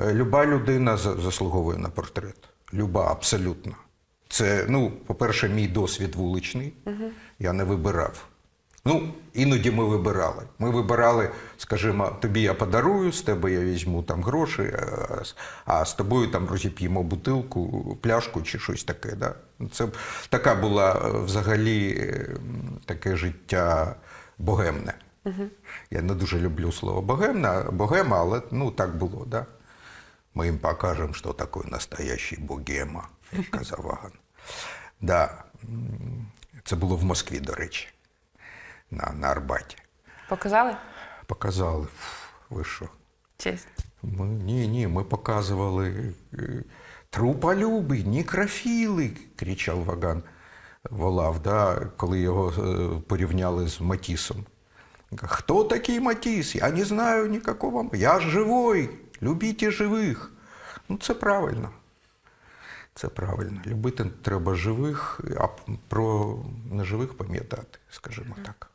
Е, Люба людина за- заслуговує на портрет. Люба, абсолютно. Це, ну, по-перше, мій досвід вуличний. Я не вибирав. Ну, іноді ми вибирали. Ми вибирали, скажімо, тобі я подарую, з тебе я візьму там гроші, а з- тобою там розіп'ємо бутилку, пляшку чи щось таке. Да? Це така була е, взагалі е, таке життя богемне. Я не дуже люблю слово богемна, богема, але ну, так було. Да? Ми їм покажемо, що таке настоящий богема, як казав Ваган. Да. м, Це було в Москві, до речі, на, на Арбаті. Показали? Показали. Фу, Ви що? Честь. Ми, ні, ні, ми показували е, труполюби, нікрофіли, кричав Ваган, волав, да, коли його е, порівняли з Матісом. Хто такий Матіс? Я не знаю нікакого. Я живой, Любіть живих. Ну, це правильно. Це правильно. Любити треба живих, а про неживих пам'ятати, скажімо так.